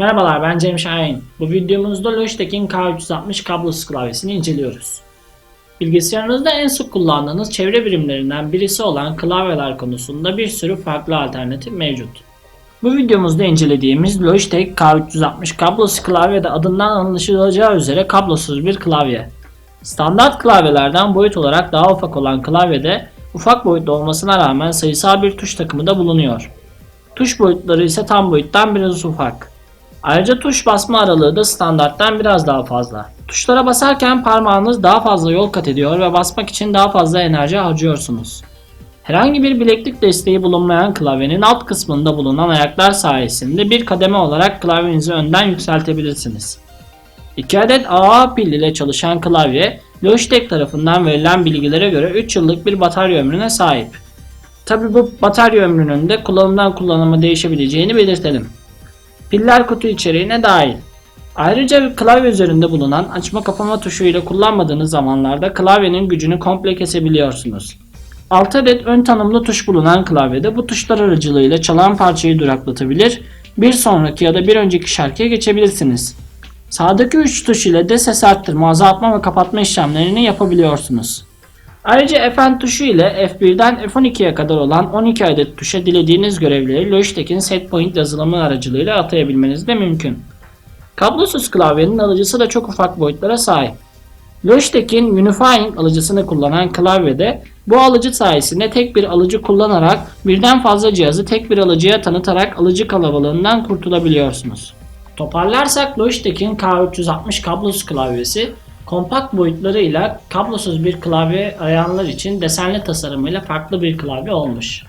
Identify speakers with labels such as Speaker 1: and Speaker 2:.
Speaker 1: Merhabalar ben Cem Şahin. Bu videomuzda Logitech'in K360 kablosuz klavyesini inceliyoruz. Bilgisayarınızda en sık kullandığınız çevre birimlerinden birisi olan klavyeler konusunda bir sürü farklı alternatif mevcut. Bu videomuzda incelediğimiz Logitech K360 kablosuz klavye de adından anlaşılacağı üzere kablosuz bir klavye. Standart klavyelerden boyut olarak daha ufak olan klavyede ufak boyutlu olmasına rağmen sayısal bir tuş takımı da bulunuyor. Tuş boyutları ise tam boyuttan biraz ufak. Ayrıca tuş basma aralığı da standarttan biraz daha fazla. Tuşlara basarken parmağınız daha fazla yol kat ediyor ve basmak için daha fazla enerji harcıyorsunuz. Herhangi bir bileklik desteği bulunmayan klavyenin alt kısmında bulunan ayaklar sayesinde bir kademe olarak klavyenizi önden yükseltebilirsiniz. 2 adet AA pil ile çalışan klavye Logitech tarafından verilen bilgilere göre 3 yıllık bir batarya ömrüne sahip. Tabi bu batarya ömrünün de kullanımdan kullanıma değişebileceğini belirtelim. Piller kutu içeriğine dahil. Ayrıca klavye üzerinde bulunan açma kapama tuşu ile kullanmadığınız zamanlarda klavyenin gücünü komple kesebiliyorsunuz. 6 adet ön tanımlı tuş bulunan klavyede bu tuşlar aracılığıyla çalan parçayı duraklatabilir, bir sonraki ya da bir önceki şarkıya geçebilirsiniz. Sağdaki 3 tuş ile de ses arttırma, azaltma ve kapatma işlemlerini yapabiliyorsunuz. Ayrıca Fn tuşu ile F1'den F12'ye kadar olan 12 adet tuşa dilediğiniz görevleri Logitech'in Setpoint yazılımı aracılığıyla atayabilmeniz de mümkün. Kablosuz klavyenin alıcısı da çok ufak boyutlara sahip. Logitech'in Unifying alıcısını kullanan klavyede bu alıcı sayesinde tek bir alıcı kullanarak birden fazla cihazı tek bir alıcıya tanıtarak alıcı kalabalığından kurtulabiliyorsunuz. Toparlarsak Logitech'in K360 kablosuz klavyesi kompakt boyutlarıyla kablosuz bir klavye arayanlar için desenli tasarımıyla farklı bir klavye olmuş.